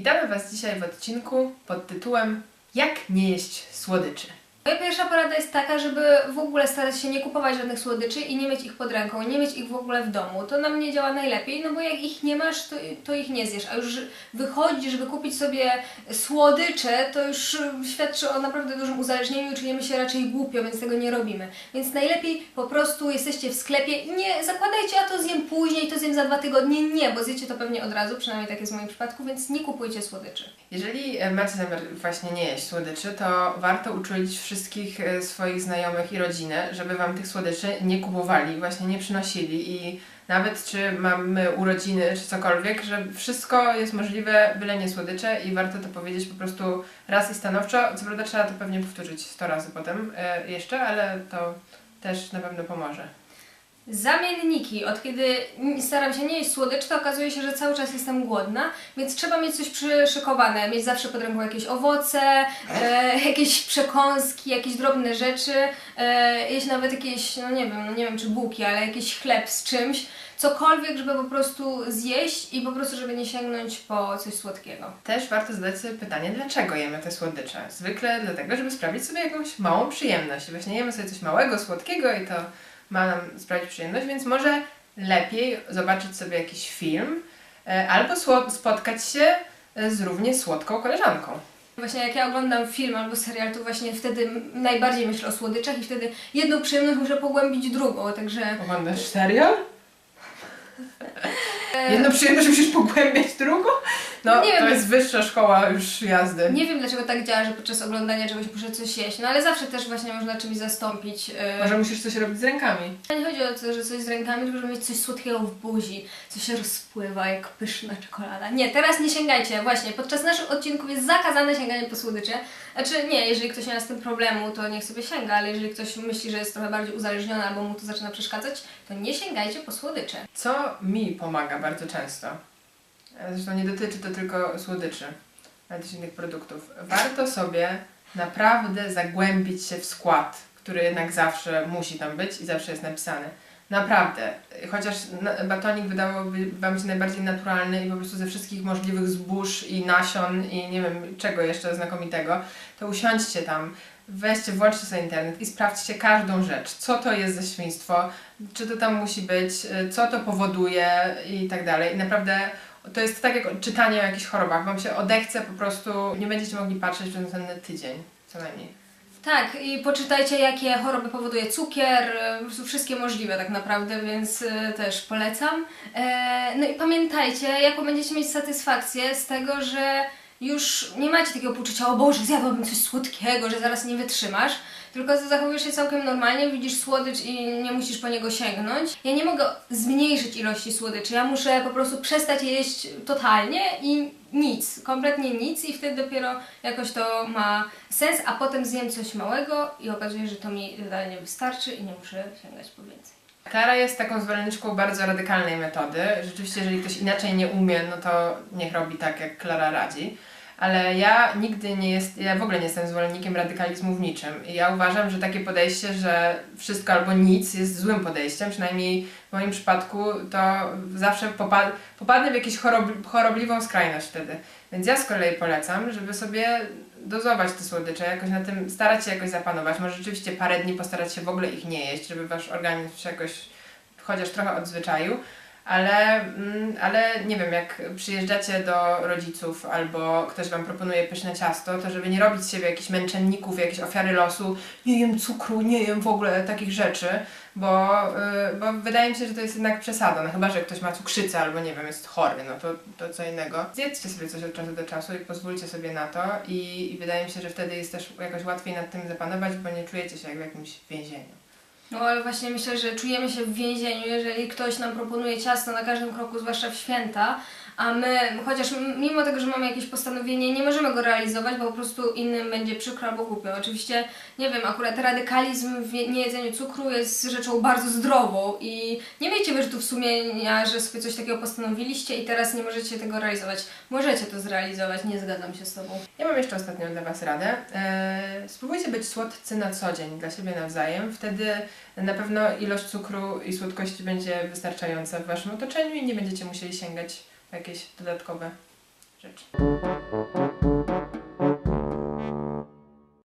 Witamy Was dzisiaj w odcinku pod tytułem Jak nie jeść słodyczy. Moja pierwsza porada jest taka, żeby w ogóle starać się nie kupować żadnych słodyczy i nie mieć ich pod ręką, nie mieć ich w ogóle w domu. To na mnie działa najlepiej, no bo jak ich nie masz, to, to ich nie zjesz. A już wychodzi, żeby kupić sobie słodycze, to już świadczy o naprawdę dużym uzależnieniu i czujemy się raczej głupio, więc tego nie robimy. Więc najlepiej po prostu jesteście w sklepie, nie zakładajcie, a to zjem później, to zjem za dwa tygodnie. Nie, bo zjecie to pewnie od razu, przynajmniej tak jest w moim przypadku, więc nie kupujcie słodyczy. Jeżeli macie zamiar właśnie nie jeść słodyczy, to warto uczulić wszystkich e, swoich znajomych i rodzinę, żeby Wam tych słodyczy nie kupowali, właśnie nie przynosili i nawet czy mamy urodziny czy cokolwiek, że wszystko jest możliwe, byle nie słodycze i warto to powiedzieć po prostu raz i stanowczo. Co prawda trzeba to pewnie powtórzyć 100 razy potem e, jeszcze, ale to też na pewno pomoże. Zamienniki. Od kiedy staram się nie jeść słodyczy, to okazuje się, że cały czas jestem głodna, więc trzeba mieć coś przyszykowane. Mieć zawsze pod ręką jakieś owoce, e, jakieś przekąski, jakieś drobne rzeczy, e, jeść nawet jakieś, no nie wiem, no nie wiem czy bułki, ale jakiś chleb z czymś. Cokolwiek, żeby po prostu zjeść i po prostu, żeby nie sięgnąć po coś słodkiego. Też warto zadać sobie pytanie, dlaczego jemy te słodycze? Zwykle dlatego, żeby sprawić sobie jakąś małą przyjemność. Właśnie jemy sobie coś małego, słodkiego i to ma nam sprawić przyjemność, więc może lepiej zobaczyć sobie jakiś film e, albo spotkać się e, z równie słodką koleżanką. Właśnie jak ja oglądam film albo serial, to właśnie wtedy najbardziej myślę o słodyczach i wtedy jedną przyjemność muszę pogłębić drugą, także... Oglądasz serial? Jedną przyjemność musisz pogłębiać drugą? No, Nie to wiem. jest wyższa szkoła już jazdy. Nie wiem dlaczego tak działa, że podczas oglądania czegoś muszę coś jeść, no ale zawsze też właśnie można czymś zastąpić. yy. Może musisz coś robić z rękami. Nie chodzi o to, że coś z rękami, tylko żeby mieć coś słodkiego w buzi, co się rozpływa jak pyszna czekolada. Nie, teraz nie sięgajcie, właśnie, podczas naszych odcinków jest zakazane sięganie po słodycze. Znaczy nie, jeżeli ktoś nie ma z tym problemu, to niech sobie sięga, ale jeżeli ktoś myśli, że jest trochę bardziej uzależniony albo mu to zaczyna przeszkadzać, to nie sięgajcie po słodycze. Co mi pomaga bardzo często, zresztą nie dotyczy to tylko słodyczy, ale też innych produktów, warto sobie naprawdę zagłębić się w skład, który jednak zawsze musi tam być i zawsze jest napisany. Naprawdę, chociaż batonik wydawałoby Wam się najbardziej naturalny i po prostu ze wszystkich możliwych zbóż i nasion i nie wiem czego jeszcze znakomitego, to usiądźcie tam, weźcie, włączcie sobie internet i sprawdźcie każdą rzecz. Co to jest za świństwo, czy to tam musi być, y, co to powoduje i tak dalej. I naprawdę to jest tak jak czytanie o jakichś chorobach. Wam się odechce po prostu, nie będziecie mogli patrzeć przez następny tydzień, co najmniej. Tak, i poczytajcie, jakie choroby powoduje cukier, wszystkie możliwe tak naprawdę, więc e, też polecam. E, no i pamiętajcie, jaką będziecie mieć satysfakcję z tego, że już nie macie takiego poczucia, o Boże, zjadłabym coś słodkiego, że zaraz nie wytrzymasz, tylko zachowujesz się całkiem normalnie, widzisz słodycz i nie musisz po niego sięgnąć. Ja nie mogę zmniejszyć ilości słodyczy, ja muszę po prostu przestać je jeść totalnie i nic, kompletnie nic i wtedy dopiero jakoś to ma sens, a potem zjem coś małego i okazuje się, że to mi totalnie wystarczy i nie muszę sięgać po więcej. Klara jest taką zwolenniczką bardzo radykalnej metody. Rzeczywiście, jeżeli ktoś inaczej nie umie, no to niech robi tak, jak Klara radzi. Ale ja nigdy nie jest, ja w ogóle nie jestem zwolennikiem radykalizmu w niczym. I ja uważam, że takie podejście, że wszystko albo nic jest złym podejściem, przynajmniej w moim przypadku to zawsze popa- popadnę w jakąś chorob- chorobliwą skrajność wtedy. Więc ja z kolei polecam, żeby sobie dozować te słodycze, jakoś na tym starać się jakoś zapanować. Może rzeczywiście parę dni postarać się w ogóle ich nie jeść, żeby wasz organizm się jakoś chociaż trochę odzwyczaił. Ale, mm, ale nie wiem, jak przyjeżdżacie do rodziców albo ktoś wam proponuje pyszne ciasto, to żeby nie robić z siebie jakichś męczenników, jakiejś ofiary losu, nie jem cukru, nie jem w ogóle takich rzeczy, bo, y, bo wydaje mi się, że to jest jednak przesada. No chyba, że ktoś ma cukrzycę albo nie wiem, jest chory, no to, to co innego. Zjedzcie sobie coś od czasu do czasu i pozwólcie sobie na to i, i wydaje mi się, że wtedy jest też jakoś łatwiej nad tym zapanować, bo nie czujecie się jak w jakimś więzieniu. No ale właśnie myślę, że czujemy się w więzieniu, jeżeli ktoś nam proponuje ciasto na każdym kroku, zwłaszcza w święta, a my, chociaż mimo tego, że mamy jakieś postanowienie, nie możemy go realizować, bo po prostu innym będzie przykro albo głupio. Oczywiście, nie wiem, akurat radykalizm w je- niejedzeniu cukru jest rzeczą bardzo zdrową i nie miejcie wyrzutów sumienia, że sobie coś takiego postanowiliście i teraz nie możecie tego realizować. Możecie to zrealizować, nie zgadzam się z Tobą. Ja mam jeszcze ostatnią dla Was radę. Eee, spróbujcie być słodcy na co dzień dla siebie nawzajem. Wtedy na pewno ilość cukru i słodkości będzie wystarczająca w Waszym otoczeniu i nie będziecie musieli sięgać jakieś dodatkowe rzeczy.